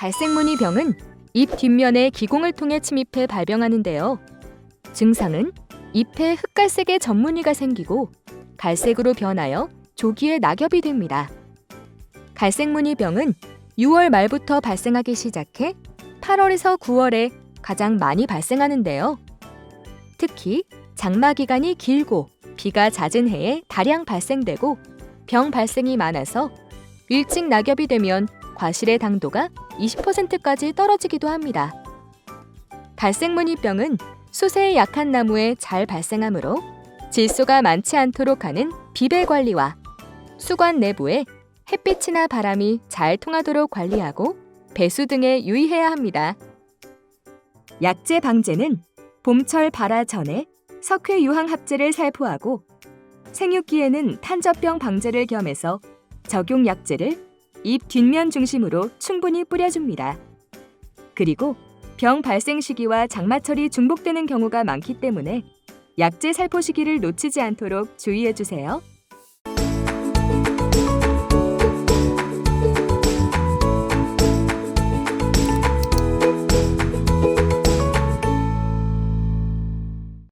갈색무늬 병은 잎 뒷면에 기공을 통해 침입해 발병하는데요. 증상은 잎에 흑갈색의 전무늬가 생기고 갈색으로 변하여 조기에 낙엽이 됩니다. 갈색무늬 병은 6월 말부터 발생하기 시작해 8월에서 9월에 가장 많이 발생하는데요. 특히 장마 기간이 길고 비가 잦은 해에 다량 발생되고 병 발생이 많아서 일찍 낙엽이 되면 과실의 당도가 20%까지 떨어지기도 합니다. 갈색무늬병은 수세에 약한 나무에 잘 발생하므로 질소가 많지 않도록 하는 비배 관리와 수관 내부에 햇빛이나 바람이 잘 통하도록 관리하고 배수 등에 유의해야 합니다. 약재 방제는 봄철 발화 전에 석회 유황 합제를 살포하고 생육기에는 탄저병 방제를 겸해서 적용 약재를 잎 뒷면 중심으로 충분히 뿌려줍니다. 그리고 병 발생 시기와 장마철이 중복되는 경우가 많기 때문에 약재 살포 시기를 놓치지 않도록 주의해 주세요.